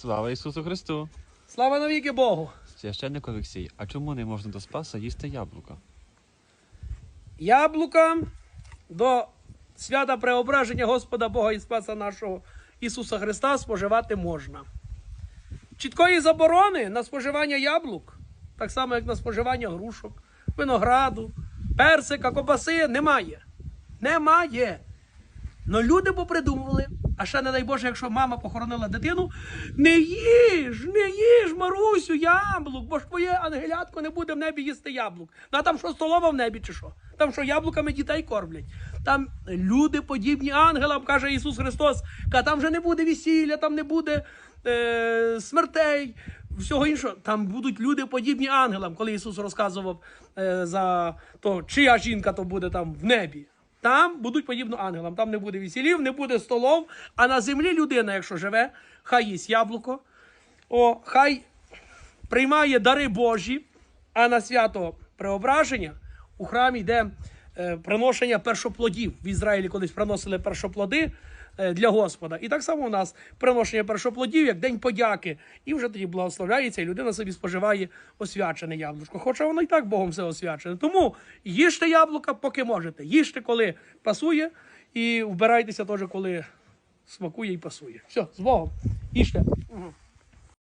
Слава Ісусу Христу! Слава навіки Богу! Священник Олексій, а чому не можна до Спаса їсти яблука? Яблука до свята преображення Господа Бога і Спаса нашого Ісуса Христа споживати можна. Чіткої заборони на споживання яблук, так само як на споживання грушок, винограду, персика, копаси, немає. Немає. Но люди попридумували, а ще не дай Боже, якщо мама похоронила дитину, не їж, не їж, Марусю, яблук, бо ж твоє ангелятко не буде в небі їсти яблук. Ну а там що столова в небі чи що? Там що яблуками дітей кормлять. Там люди подібні ангелам, каже Ісус Христос, каже, там вже не буде весілля, там не буде е, смертей, всього іншого. Там будуть люди подібні ангелам, коли Ісус розказував е, за то, чия жінка то буде там в небі. Там будуть подібно ангелам. Там не буде весілів, не буде столов. А на землі людина, якщо живе, хай їсть яблуко, о, хай приймає дари Божі, а на свято преображення у храмі йде приношення першоплодів. В Ізраїлі колись приносили першоплоди е, для Господа. І так само у нас приношення першоплодів, як День подяки. І вже тоді благословляється, і людина собі споживає освячене яблучко. Хоча воно і так Богом все освячене. Тому їжте яблука, поки можете. Їжте, коли пасує, і вбирайтеся теж, коли смакує і пасує. Все, з Богом. Їжте.